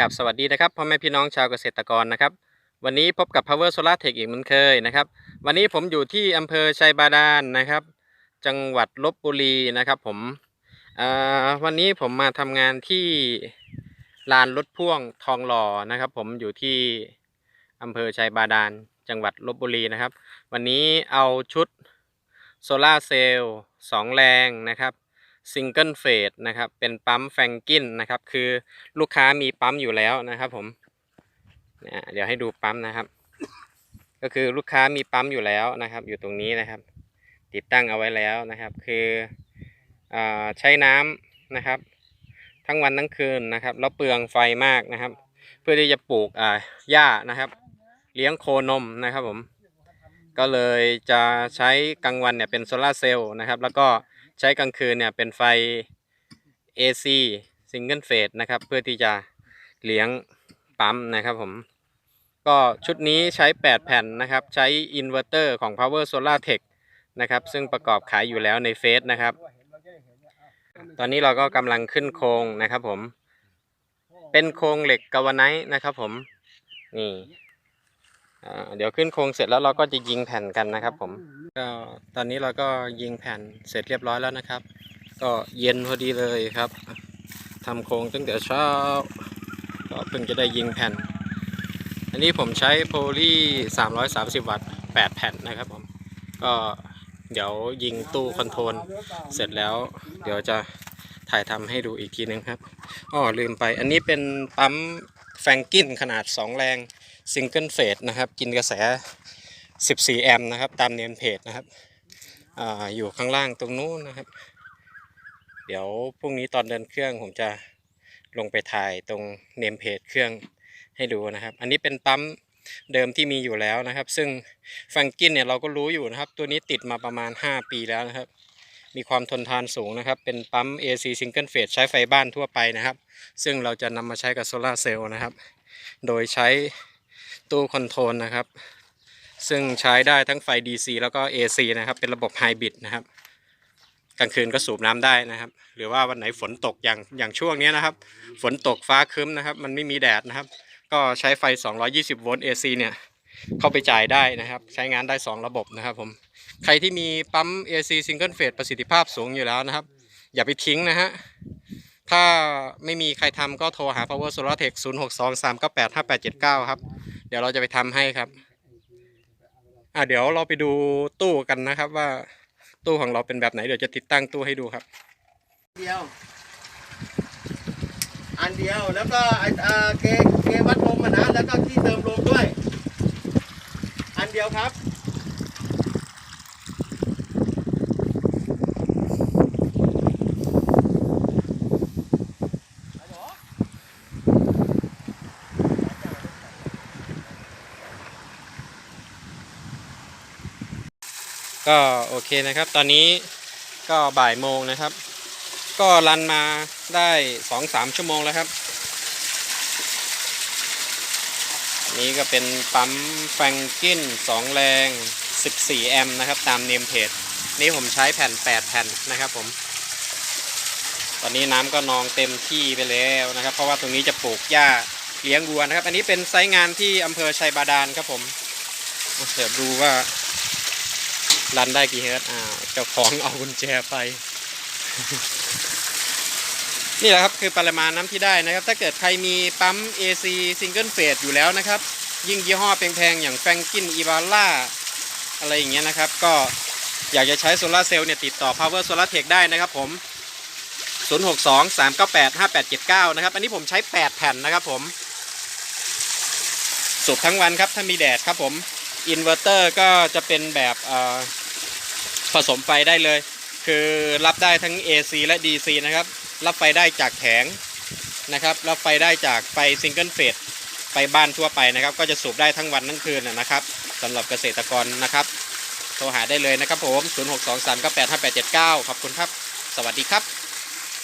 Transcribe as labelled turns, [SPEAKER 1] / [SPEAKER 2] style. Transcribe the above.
[SPEAKER 1] กับสวัสดีนะครับพ่อแม่พี่น้องชาวเกษตรกรนะครับ วันนี้พบกับ Power Solar Tech อีกเหมือนเคยนะครับ วันนี้ผมอยู่ที่อำเภอชัยบาดาลนะครับ จังหวัดลบบุรีนะครับผมวันนี้ผมมาทำงานที่ลานรถพ่วงทองหล่อนะครับ ผมอยู่ที่อำเภอชัยบาดาลจังหวัดลบบุรีนะครับ วันนี้เอาชุดโซลาเซลล์สองแรงนะครับ ซิงเกิลเฟสนะครับ เป็นปั๊มแฟงกินนะครับ คือลูกค้ามีปั๊มอยู่แล้วนะครับผมเดี๋ยวให้ดูปั๊มนะครับ ก็คือลูกค้ามีปั๊มอยู่แล้วนะครับ อยู่ตรงนี้นะครับ ติดตั้งเอาไว้แล้วนะครับ คืออใช้น้ำนะครับ ทั้งวันทั้งคืนนะครับแล้วเปลืองไฟมากนะครับ เพื่อที่จะปลูกหญ้านะครับ เลี้ยงโคนมนะครับผมก็เลยจะใช้กลางวันเนี่ยเป็นโซลาร์เซลล์นะครับ แล้วก็ ใช้กลางคืนเนี่ยเป็นไฟ AC Single Phase นะครับ เพื่อที่จะเลี้ยงปั๊มนะครับผม ก็ชุดนี้ใช้ 8 แผ่นนะครับ ใช้อินเวอร์เตอร์ของ Power Solar Tech นะครับ ซึ่งประกอบขายอยู่แล้วในเฟซนะครับ ตอนนี้เราก็กำลังขึ้นโครงนะครับผม เป็นโครงเหล็กกาวไนท์นะครับผม นี่เดี๋ยวขึ้นโครงเสร็จแล้วเราก็จะยิงแผ่นกันนะครับผม ก็ตอนนี้เราก็ยิงแผ่นเสร็จเรียบร้อยแล้วนะครับ ก็เย็นพอดีเลยครับทำโครงตั้งแต่เช้า ก็เพิ่งจะได้ยิงแผ่น อันนี้ผมใช้โพลี330 วัตต์ 8 แผ่นนะครับผม ก็เดี๋ยวยิงตู้คอนโทรลเสร็จแล้ว เดี๋ยวจะถ่ายทำให้ดูอีกทีนึงครับอ้อลืมไป อันนี้เป็นปั๊มแฟงกินขนาด 2 แรงซิงเกิลเฟสนะครับ กินกระแส 14 แอมป์นะครับ ตามเนมเพจนะครับออยู่ข้างล่างตรงนู้นนะครับ เดี๋ยวพรุ่งนี้ตอนเดินเครื่องผมจะลงไปถ่ายตรงเนมเพจเครื่องให้ดูนะครับ อันนี้เป็นปั๊มเดิมที่มีอยู่แล้วนะครับ ซึ่งฟรงกินเนี่ยเราก็รู้อยู่นะครับ ตัวนี้ติดมาประมาณ 5 ปีแล้วนะครับ มีความทนทานสูงนะครับ เป็นปั๊ม AC Single Phase ใช้ไฟบ้านทั่วไปนะครับ ซึ่งเราจะนำมาใช้กับโซลาเซลล์นะครับ โดยใช้ตู้คอนโทรลนะครับ ซึ่งใช้ได้ทั้งไฟ DC แล้วก็ AC นะครับ เป็นระบบไฮบริดนะครับกลางคืนก็สูบน้ำได้นะครับ หรือว่าวันไหนฝนตกอย่างอย่างช่วงนี้นะครับ ฝนตกฟ้าครึ้มนะครับ มันไม่มีแดดนะครับ ก็ใช้ไฟ 220 โวลต์ AC เนี่ยเข้าไปจ่ายได้นะครับ ใช้งานได้ 2 ระบบนะครับผมใครที่มีปั๊ม AC Single Phase ประสิทธิภาพสูงอยู่แล้วนะครับ อย่าไปทิ้งนะฮะถ้าไม่มีใครทำก็โทรหา Power Solar Tech 0623985879 ครับ เดี๋ยวเราจะไปทำให้ครับ อะเดี๋ยวเราไปดูตู้กันนะครับ ว่าตู้ของเราเป็นแบบไหนเดี๋ยวจะติดตั้งตู้ให้ดูครับ
[SPEAKER 2] เดียว อันเดียวแล้วก็ไอ้อ่าเกเกวัดลมอะนะแล้วก็ที่เติมลมด้วย อันเดียวครับ
[SPEAKER 1] ก็โอเคนะครับ ตอนนี้ก็บ่ายโมงนะครับ ก็รันมาได้สองสามชั่วโมงแล้วครับ นี่ก็เป็นปั๊มแฟรงกิน2แรง 14 แอมป์นะครับ ตามเนมเพจนี่ผมใช้แผ่น 8 แผ่นนะครับผม ตอนนี้น้ำก็นองเต็มที่ไปแล้วนะครับ เพราะว่าตรงนี้จะปลูกหญ้าเลี้ยงวัวนะครับ อันนี้เป็นไซต์งานที่อำเภอชัยบาดาลครับผมเดี๋ยวดูว่า รันได้กี่เฮิร์ตอ่าเจ้าของเอากุญแจไป นี่แหละครับคือปริมาณน้ำที่ได้นะครับ ถ้าเกิดใครมีปั๊ม AC Single Phase อยู่แล้วนะครับ ยิ่งยี่ห้อแพงๆอย่างแฟงกินอีบาร่าอะไรอย่างเงี้ยนะครับ ก็อยากจะใช้โซลาร์เซลล์เนี่ยติดต่อ Power Solar Tech ได้นะครับผม 062 398 5879 นะครับ อันนี้ผมใช้ 8 แผ่นนะครับผม สูบทั้งวันครับ ถ้ามีแดดครับผม อินเวอร์เตอร์ก็จะเป็นแบบผสมไฟได้เลย คือรับได้ทั้ง AC และ DC นะครับ รับไฟได้จากแผงนะครับ รับไฟได้จากไฟซิงเกิลเฟสไฟบ้านทั่วไปนะครับ ก็จะสูบได้ทั้งวันทั้งคืนนะนะครับสำหรับเกษตรกรนะครับโทรหาได้เลยนะครับผม 0623985879 ขอบคุณครับ สวัสดีครับ